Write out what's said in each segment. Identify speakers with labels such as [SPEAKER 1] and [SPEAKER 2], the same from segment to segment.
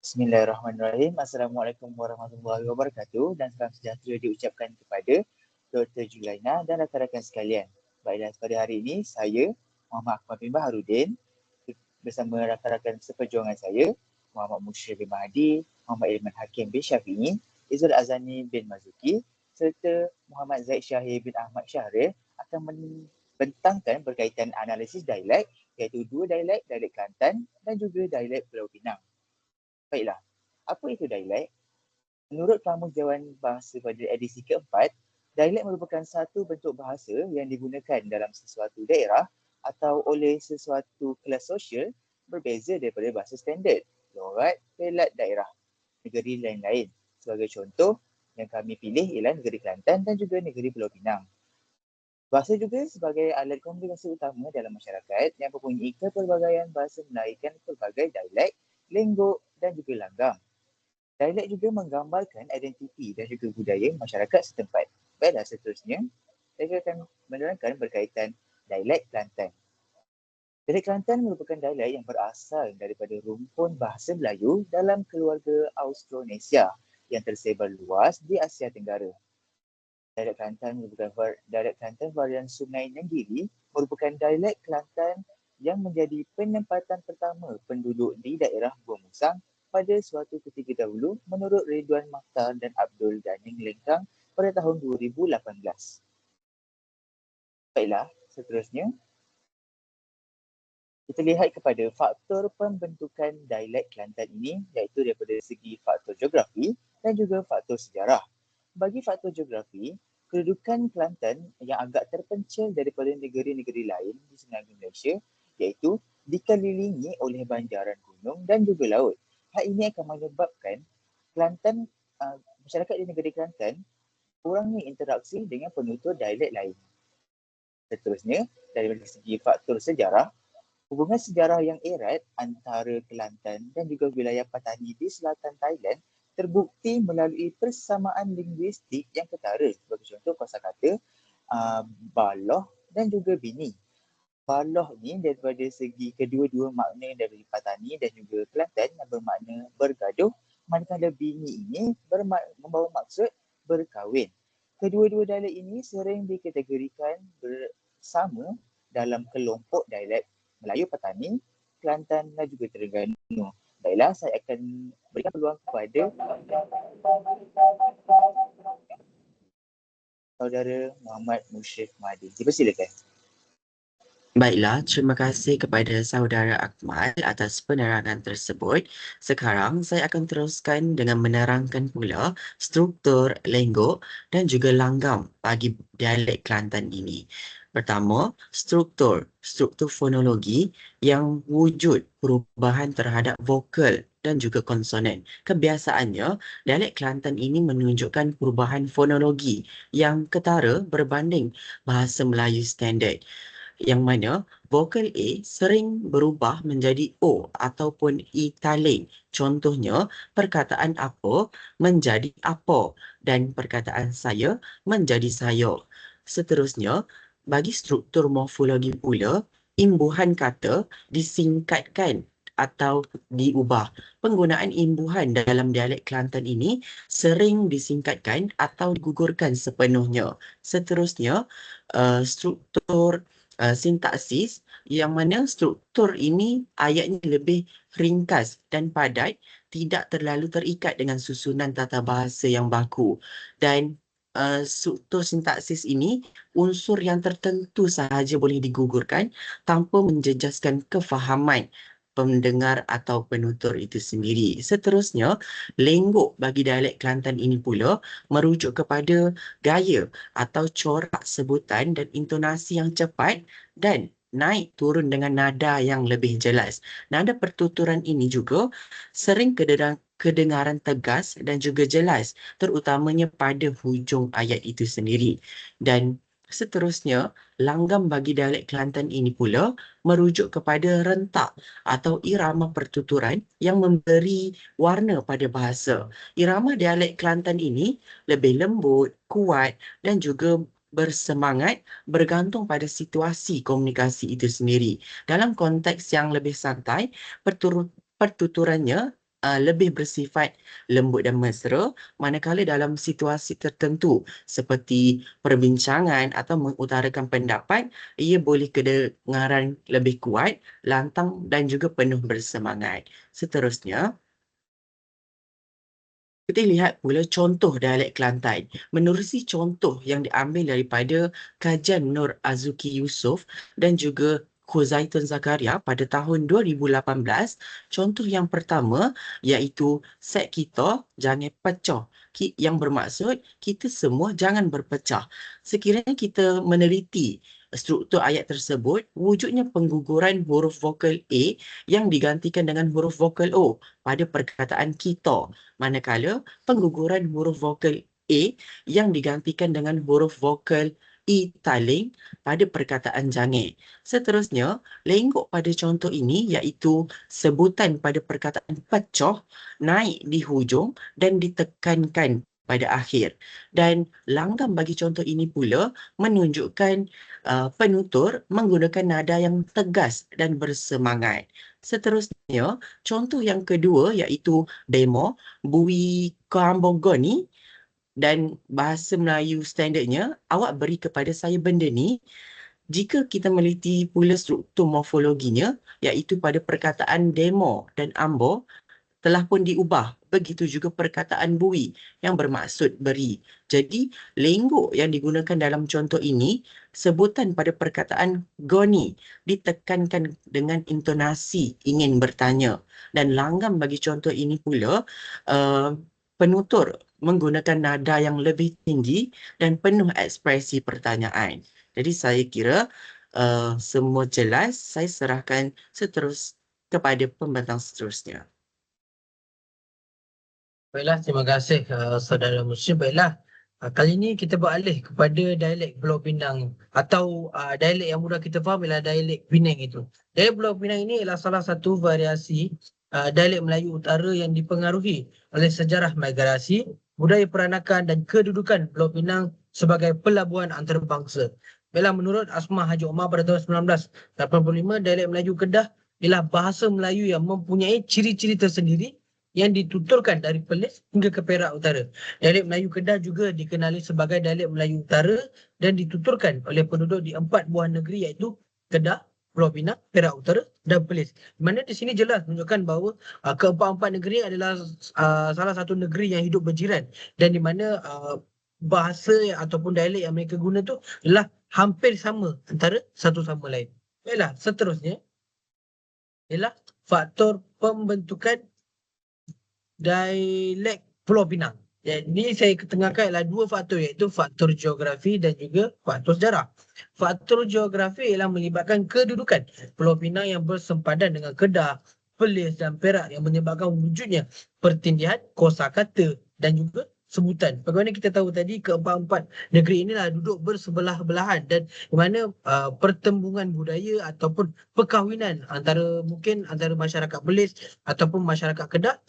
[SPEAKER 1] Bismillahirrahmanirrahim. Assalamualaikum warahmatullahi wabarakatuh dan salam sejahtera diucapkan kepada Dr. Julaina dan rakan-rakan sekalian. Baiklah, pada hari ini saya Muhammad Akmal bin Baharudin bersama rakan-rakan seperjuangan saya Muhammad Mushir bin Mahdi, Muhammad Ilman Hakim bin Syafi'i, Izul Azani bin Mazuki serta Muhammad Zaid Syahir bin Ahmad Syahril akan membentangkan berkaitan analisis dialek iaitu dua dialek, dialek Kelantan dan juga dialek Pulau Pinang. Baiklah, apa itu dialek? Menurut Kamus Bahasa pada edisi keempat, dialek merupakan satu bentuk bahasa yang digunakan dalam sesuatu daerah atau oleh sesuatu kelas sosial berbeza daripada bahasa standard, logat, pelat daerah, negeri lain-lain. Sebagai contoh, yang kami pilih ialah negeri Kelantan dan juga negeri Pulau Pinang. Bahasa juga sebagai alat komunikasi utama dalam masyarakat yang mempunyai kepelbagaian bahasa melahirkan pelbagai dialek, lenggok dan juga langgam. Dialek juga menggambarkan identiti dan juga budaya masyarakat setempat. Baiklah seterusnya, saya akan menerangkan berkaitan dialek Kelantan. Dialek Kelantan merupakan dialek yang berasal daripada rumpun bahasa Melayu dalam keluarga Austronesia yang tersebar luas di Asia Tenggara dialek Kelantan merupakan dialek Kelantan varian Sungai Nenggiri merupakan dialek Kelantan yang menjadi penempatan pertama penduduk di daerah Gua Musang pada suatu ketika dahulu menurut Ridwan Makhtar dan Abdul Daning Lengkang pada tahun 2018. Baiklah, seterusnya kita lihat kepada faktor pembentukan dialek Kelantan ini iaitu daripada segi faktor geografi dan juga faktor sejarah bagi faktor geografi, kedudukan Kelantan yang agak terpencil daripada negeri-negeri lain di semenanjung Malaysia iaitu dikelilingi oleh banjaran gunung dan juga laut. Hal ini akan menyebabkan Kelantan, uh, masyarakat di negeri Kelantan kurangnya interaksi dengan penutur dialek lain. Seterusnya, dari segi faktor sejarah, hubungan sejarah yang erat antara Kelantan dan juga wilayah Patani di selatan Thailand terbukti melalui persamaan linguistik yang ketara sebagai contoh kosakata uh, baloh dan juga bini. Baloh ni daripada segi kedua-dua makna dari Patani dan juga Kelantan manakala bini ini bermak- membawa maksud berkahwin. Kedua-dua dialek ini sering dikategorikan bersama dalam kelompok dialek Melayu Patani, Kelantan dan juga Terengganu. Baiklah, saya akan berikan peluang kepada saudara Muhammad Musyif Mahdi. Dipersilakan.
[SPEAKER 2] Baiklah, terima kasih kepada saudara Akmal atas penerangan tersebut. Sekarang saya akan teruskan dengan menerangkan pula struktur lenggok dan juga langgam bagi dialek Kelantan ini. Pertama, struktur. Struktur fonologi yang wujud perubahan terhadap vokal dan juga konsonan. Kebiasaannya, dialek Kelantan ini menunjukkan perubahan fonologi yang ketara berbanding bahasa Melayu standard. Yang mana vokal A sering berubah menjadi O ataupun taling. Contohnya, perkataan apa menjadi apa dan perkataan saya menjadi saya. Seterusnya, bagi struktur morfologi pula, imbuhan kata disingkatkan atau diubah. Penggunaan imbuhan dalam dialek Kelantan ini sering disingkatkan atau digugurkan sepenuhnya. Seterusnya, uh, struktur uh, sintaksis yang mana struktur ini ayatnya lebih ringkas dan padat, tidak terlalu terikat dengan susunan tata bahasa yang baku. Dan uh, struktur sintaksis ini unsur yang tertentu sahaja boleh digugurkan tanpa menjejaskan kefahaman pendengar atau penutur itu sendiri. Seterusnya, lenggok bagi dialek Kelantan ini pula merujuk kepada gaya atau corak sebutan dan intonasi yang cepat dan naik turun dengan nada yang lebih jelas. Nada pertuturan ini juga sering kedengaran tegas dan juga jelas terutamanya pada hujung ayat itu sendiri. Dan seterusnya, langgam bagi dialek Kelantan ini pula merujuk kepada rentak atau irama pertuturan yang memberi warna pada bahasa. Irama dialek Kelantan ini lebih lembut, kuat dan juga bersemangat bergantung pada situasi komunikasi itu sendiri. Dalam konteks yang lebih santai, pertuturannya uh, lebih bersifat lembut dan mesra manakala dalam situasi tertentu seperti perbincangan atau mengutarakan pendapat ia boleh kedengaran lebih kuat, lantang dan juga penuh bersemangat. Seterusnya, kita lihat pula contoh dialek Kelantan. Menerusi contoh yang diambil daripada kajian Nur Azuki Yusof dan juga Khuzaitun Zakaria pada tahun 2018, contoh yang pertama iaitu set kita jangan pecah. Yang bermaksud kita semua jangan berpecah. Sekiranya kita meneliti struktur ayat tersebut, wujudnya pengguguran huruf vokal A yang digantikan dengan huruf vokal O pada perkataan kita. Manakala pengguguran huruf vokal A yang digantikan dengan huruf vokal Taling pada perkataan jange. Seterusnya, lenggok pada contoh ini iaitu sebutan pada perkataan pecah naik di hujung dan ditekankan pada akhir. Dan langgam bagi contoh ini pula menunjukkan uh, penutur menggunakan nada yang tegas dan bersemangat. Seterusnya, contoh yang kedua iaitu demo Bui Kambogoni dan bahasa Melayu standardnya, awak beri kepada saya benda ni jika kita meliti pula struktur morfologinya iaitu pada perkataan demo dan ambo telah pun diubah. Begitu juga perkataan bui yang bermaksud beri. Jadi, lenggok yang digunakan dalam contoh ini, sebutan pada perkataan goni ditekankan dengan intonasi ingin bertanya. Dan langgam bagi contoh ini pula, uh, penutur menggunakan nada yang lebih tinggi dan penuh ekspresi pertanyaan. Jadi, saya kira uh, semua jelas, saya serahkan seterus kepada pembentang seterusnya.
[SPEAKER 3] Baiklah, terima kasih uh, saudara Muslim. Baiklah, uh, kali ini kita beralih kepada dialek Pulau Pinang atau uh, dialek yang mudah kita faham ialah dialek Penang itu. Dialek Pulau Pinang ini adalah salah satu variasi uh, dialek Melayu Utara yang dipengaruhi oleh sejarah migrasi, budaya peranakan dan kedudukan Pulau Pinang sebagai pelabuhan antarabangsa. Baiklah, menurut Asma Haji Omar pada tahun 1985, dialek Melayu Kedah ialah bahasa Melayu yang mempunyai ciri-ciri tersendiri yang dituturkan dari Perlis hingga ke Perak Utara. Dialek Melayu Kedah juga dikenali sebagai dialek Melayu Utara dan dituturkan oleh penduduk di empat buah negeri iaitu Kedah, Pinang, Perak Utara dan Perlis. Di mana di sini jelas menunjukkan bahawa uh, keempat-empat negeri adalah uh, salah satu negeri yang hidup berjiran dan di mana uh, bahasa ataupun dialek yang mereka guna tu adalah hampir sama antara satu sama lain. Baiklah, seterusnya ialah faktor pembentukan dialek Pulau Pinang. Jadi saya ketengahkan adalah dua faktor iaitu faktor geografi dan juga faktor sejarah. Faktor geografi ialah melibatkan kedudukan Pulau Pinang yang bersempadan dengan Kedah, Perlis dan Perak yang menyebabkan wujudnya pertindihan kosakata dan juga sebutan. Bagaimana kita tahu tadi keempat-empat negeri inilah duduk bersebelah-belahan dan di mana uh, pertembungan budaya ataupun perkahwinan antara mungkin antara masyarakat Belis ataupun masyarakat Kedah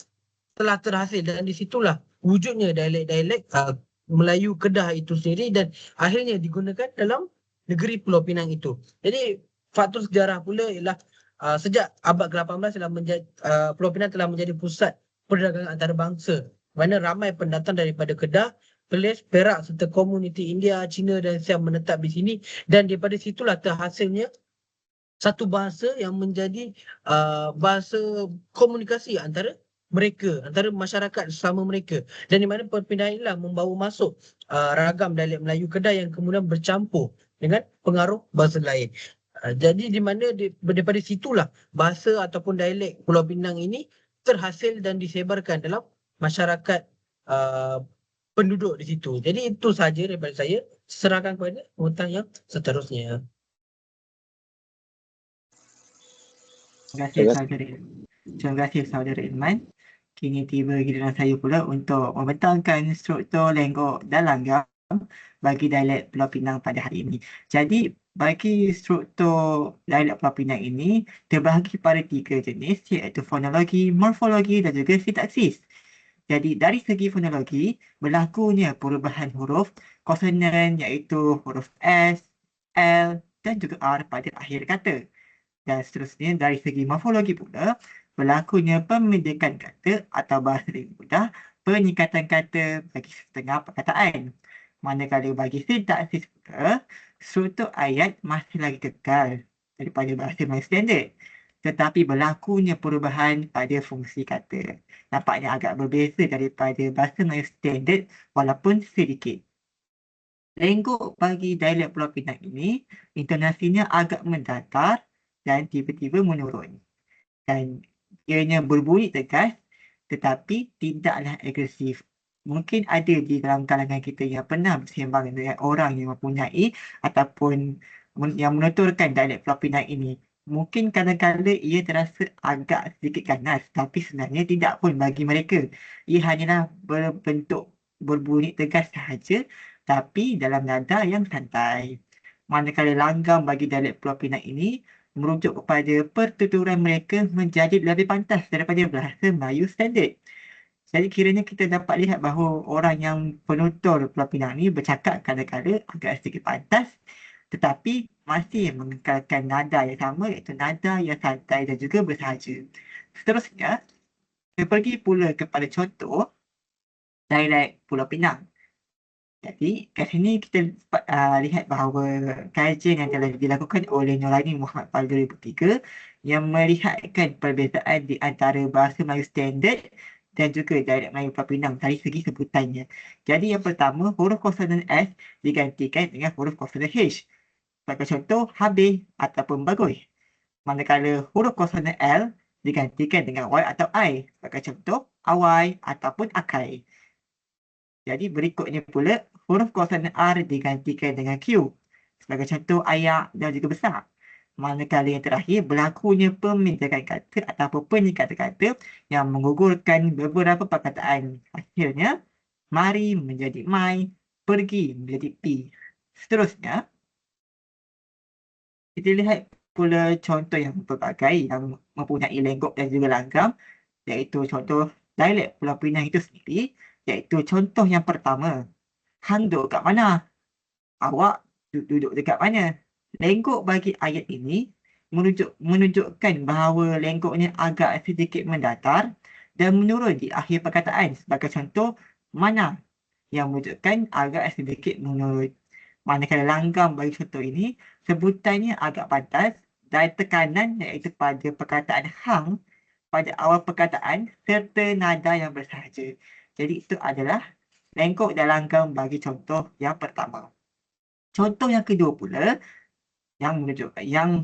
[SPEAKER 3] telah terhasil dan di situlah wujudnya dialek-dialek uh, Melayu Kedah itu sendiri dan akhirnya digunakan dalam negeri Pulau Pinang itu. Jadi faktor sejarah pula ialah uh, sejak abad ke-18 telah menjadi uh, Pulau Pinang telah menjadi pusat perdagangan antarabangsa mana ramai pendatang daripada Kedah, Perlis, Perak serta komuniti India, Cina dan Siam menetap di sini dan daripada situlah terhasilnya satu bahasa yang menjadi uh, bahasa komunikasi antara mereka antara masyarakat sama mereka dan di mana perpindahan inilah membawa masuk uh, ragam dialek Melayu Kedah yang kemudian bercampur dengan pengaruh bahasa lain. Uh, jadi di mana di, daripada situlah bahasa ataupun dialek Pulau Pinang ini terhasil dan disebarkan dalam masyarakat uh, penduduk di situ. Jadi itu sahaja daripada saya. Serahkan kepada pengutan yang seterusnya.
[SPEAKER 4] Terima kasih saudara. Terima kasih saudara Ilman kini tiba giliran saya pula untuk membentangkan struktur lenggok dan langgam bagi dialek Pulau Pinang pada hari ini. Jadi bagi struktur dialek Pulau Pinang ini terbahagi pada tiga jenis iaitu fonologi, morfologi dan juga sintaksis. Jadi dari segi fonologi berlakunya perubahan huruf konsonan iaitu huruf S, L dan juga R pada akhir kata. Dan seterusnya dari segi morfologi pula berlakunya pemindakan kata atau bahasa lebih mudah, penyingkatan kata bagi setengah perkataan. Manakala bagi sintaksis pula, struktur ayat masih lagi kekal daripada bahasa Melayu standard. Tetapi berlakunya perubahan pada fungsi kata. Nampaknya agak berbeza daripada bahasa Melayu standard walaupun sedikit. Lenggok bagi dialek Pulau Pinang ini, intonasinya agak mendatar dan tiba-tiba menurun. Dan ianya berbunyi tegas tetapi tidaklah agresif. Mungkin ada di dalam kalangan kita yang pernah bersembang dengan orang yang mempunyai ataupun yang menuturkan dialek Pinang ini mungkin kadang-kadang ia terasa agak sedikit ganas tapi sebenarnya tidak pun bagi mereka. Ia hanyalah berbentuk berbunyi tegas sahaja tapi dalam nada yang santai. Manakala langgam bagi dialek Pinang ini merujuk kepada pertuturan mereka menjadi lebih pantas daripada bahasa Melayu standard. Jadi kiranya kita dapat lihat bahawa orang yang penutur Pulau Pinang ini bercakap kadang-kadang agak sedikit pantas tetapi masih mengekalkan nada yang sama iaitu nada yang santai dan juga bersahaja. Seterusnya, kita pergi pula kepada contoh dialek Pulau Pinang. Jadi, kat sini kita uh, lihat bahawa kajian yang telah dilakukan oleh Nurani Muhammad pada 2003 yang melihatkan perbezaan di antara bahasa Melayu standard dan juga dialek Melayu Pulau Pinang dari segi sebutannya. Jadi, yang pertama, huruf konsonan S digantikan dengan huruf konsonan H sebagai contoh habis ataupun bagus. Manakala huruf konsonan L digantikan dengan Y atau I sebagai contoh awai ataupun akai. Jadi berikutnya pula huruf konsonan R digantikan dengan Q sebagai contoh ayak dan juga besar. Manakala yang terakhir berlakunya pemindakan kata ataupun penyingkatan kata yang menggugurkan beberapa perkataan. Akhirnya, mari menjadi mai, pergi menjadi pi. Seterusnya, kita lihat pula contoh yang berbagai yang mempunyai lenggok dan juga langgam iaitu contoh dialek Pulau Pinang itu sendiri iaitu contoh yang pertama Hang duduk kat mana? Awak duduk dekat mana? Lenggok bagi ayat ini menunjuk, menunjukkan bahawa lenggoknya agak sedikit mendatar dan menurun di akhir perkataan sebagai contoh mana yang menunjukkan agak sedikit menurun. Manakala langgam bagi contoh ini sebutannya agak pantas dan tekanan iaitu pada perkataan hang pada awal perkataan serta nada yang bersahaja. Jadi itu adalah lengkok dan langgam bagi contoh yang pertama. Contoh yang kedua pula yang menunjukkan yang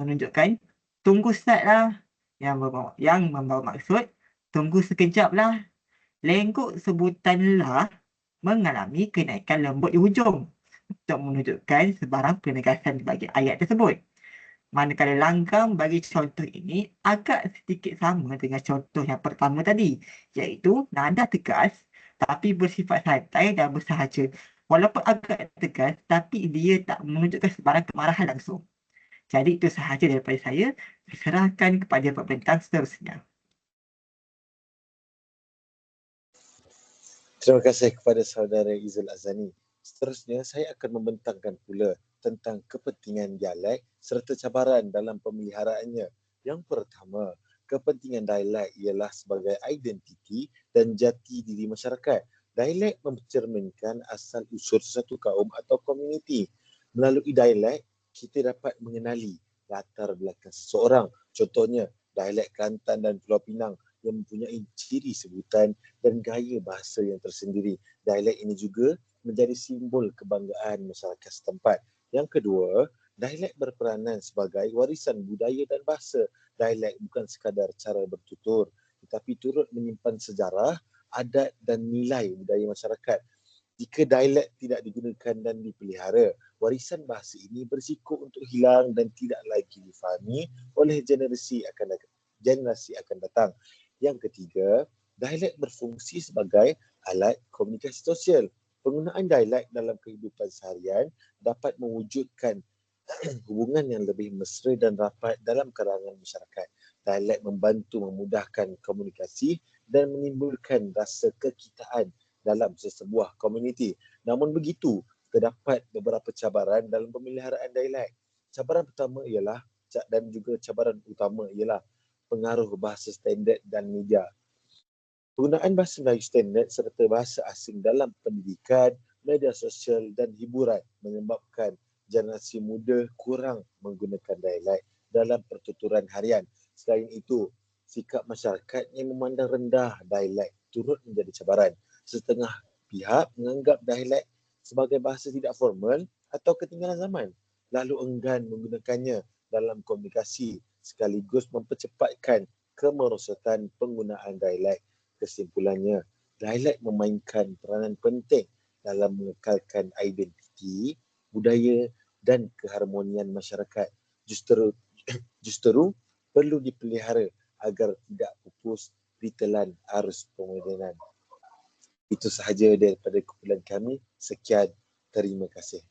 [SPEAKER 4] menunjukkan tunggu start lah yang membawa, yang membawa maksud tunggu sekejap lah. Lengkok sebutan lah mengalami kenaikan lembut di hujung untuk menunjukkan sebarang penegasan bagi ayat tersebut. Manakala langgam bagi contoh ini agak sedikit sama dengan contoh yang pertama tadi, iaitu nada tegas tapi bersifat santai dan bersahaja. Walaupun agak tegas tapi dia tak menunjukkan sebarang kemarahan langsung. Jadi itu sahaja daripada saya. Serahkan kepada pembentang seterusnya.
[SPEAKER 5] Terima kasih kepada saudara Izul Azani. Seterusnya, saya akan membentangkan pula tentang kepentingan dialek serta cabaran dalam pemeliharaannya. Yang pertama, kepentingan dialek ialah sebagai identiti dan jati diri masyarakat. Dialek mencerminkan asal usul sesuatu kaum atau komuniti. Melalui dialek, kita dapat mengenali latar belakang seseorang. Contohnya, dialek Kelantan dan Pulau Pinang yang mempunyai ciri sebutan dan gaya bahasa yang tersendiri. Dialek ini juga menjadi simbol kebanggaan masyarakat setempat. Yang kedua, dialek berperanan sebagai warisan budaya dan bahasa. Dialek bukan sekadar cara bertutur tetapi turut menyimpan sejarah, adat dan nilai budaya masyarakat. Jika dialek tidak digunakan dan dipelihara, warisan bahasa ini berisiko untuk hilang dan tidak lagi difahami oleh generasi akan generasi akan datang. Yang ketiga, dialek berfungsi sebagai alat komunikasi sosial penggunaan dialek dalam kehidupan seharian dapat mewujudkan hubungan yang lebih mesra dan rapat dalam kalangan masyarakat. Dialek membantu memudahkan komunikasi dan menimbulkan rasa kekitaan dalam sesebuah komuniti. Namun begitu, terdapat beberapa cabaran dalam pemeliharaan dialek. Cabaran pertama ialah dan juga cabaran utama ialah pengaruh bahasa standard dan media. Penggunaan bahasa Melayu standard serta bahasa asing dalam pendidikan, media sosial dan hiburan menyebabkan generasi muda kurang menggunakan dialek dalam pertuturan harian. Selain itu, sikap masyarakat yang memandang rendah dialek turut menjadi cabaran. Setengah pihak menganggap dialek sebagai bahasa tidak formal atau ketinggalan zaman lalu enggan menggunakannya dalam komunikasi sekaligus mempercepatkan kemerosotan penggunaan dialek. Kesimpulannya, dialek memainkan peranan penting dalam mengekalkan identiti, budaya dan keharmonian masyarakat. Justru justru perlu dipelihara agar tidak pupus ditelan arus pemodenan. Itu sahaja daripada kumpulan kami. Sekian. Terima kasih.